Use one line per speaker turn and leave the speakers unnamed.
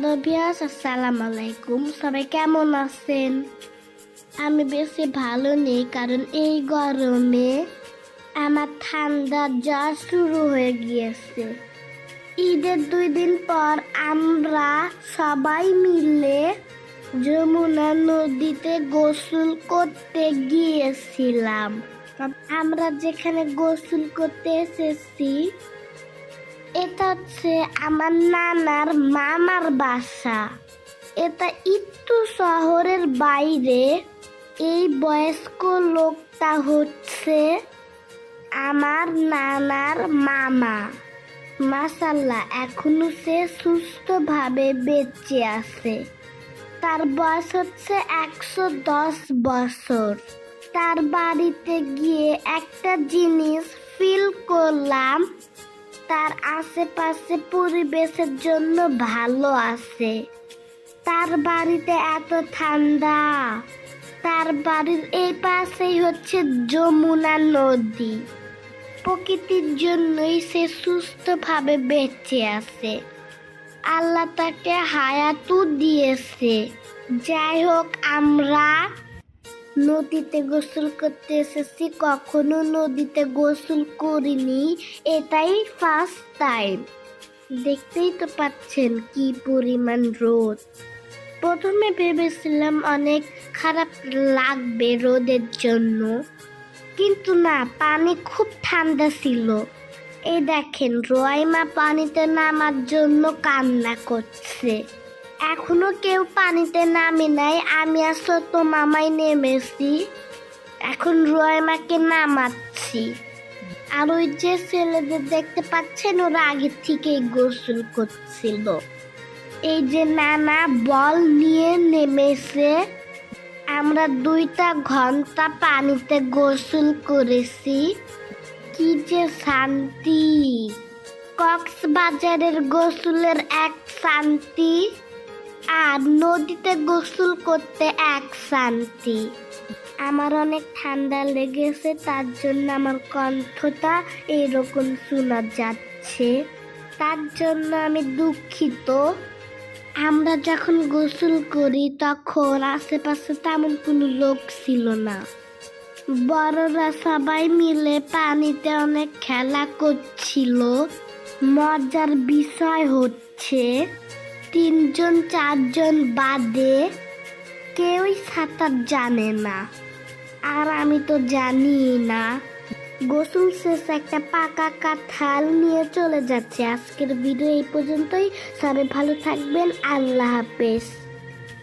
Hello বিয়াস আসসালামু আলাইকুম সবাই কেমন আছেন? আমি বেশি ভালো নেই, কারণ এই গরমে আমার ঠান্ডা জ্বর শুরু হয়ে গিয়েছে। ঈদের দুই দিন পর আমরা সবাই মিলে যমুনা নদীতে গোসল করতে গিয়েছিলাম। আমরা যেখানে গোসল করতে এসেছি এটা হচ্ছে আমার নানার মামার বাসা। এটা একটু শহরের বাইরে। এই বয়স্ক লোকটা হচ্ছে আমার নানার মামা। মাসাল্লাহ এখনও সে সুস্থভাবে বেঁচে আছে। তার বয়স হচ্ছে একশো দশ বছর। তার বাড়িতে গিয়ে একটা জিনিস ফিল করলাম। তার আশেপাশে পরিবেশের জন্য ভালো আছে। তার বাড়িতে এত ঠান্ডা। তার বাড়ির এই পাশেই হচ্ছে যমুনা নদী। প্রকৃতির জন্যই সে সুস্থভাবে বেঁচে আছে। আল্লাহ তাকে হায়াতু দিয়েছে। যাই হোক, আমরা নদীতে গোসল করতে এসেছি, কখনো নদীতে গোসল করিনি, এটাই ফার্স্ট টাইম দেখতেই তো পাচ্ছেন কি পরিমাণ রোদ। প্রথমে ভেবেছিলাম অনেক খারাপ লাগবে রোদের জন্য, কিন্তু না, পানি খুব ঠান্ডা ছিল। এই দেখেন রয়মা পানিতে নামার জন্য কান্না করছে। এখনও কেউ পানিতে নামে নাই, আমি আসলে তো মামাই নেমেছি। এখন রয়মাকে নামাচ্ছি। আর ওই যে ছেলেদের দেখতে পাচ্ছেন, ওরা আগে থেকেই গোসল করছিল। এই যে নানা বল নিয়ে নেমেছে, আমরা দুইটা ঘণ্টা পানিতে গোসল করেছি। কি যে শান্তি! কক্সবাজারের গোসলের এক শান্তি। আর নদীতে গোসল করতে এক শান্তি। আমার অনেক ঠান্ডা লেগেছে, তার জন্য আমার কণ্ঠটা এরকম শোনা যাচ্ছে। তার জন্য আমি দুঃখিত। আমরা যখন গোসল করি, তখন আশেপাশে তেমন কোনো লোক ছিল না। বড়রা সবাই মিলে পানিতে অনেক খেলা করছিল। মজার বিষয় হচ্ছে তিনজন, চারজন বাদে কেউই সাঁতার জানে না। আর আমি তো জানি না। গোসল শেষে একটা পাকা কাঁঠাল নিয়ে চলে যাচ্ছে। আজকের ভিডিও এই পর্যন্তই। সবাই ভালো থাকবেন। আল্লাহ হাফেজ।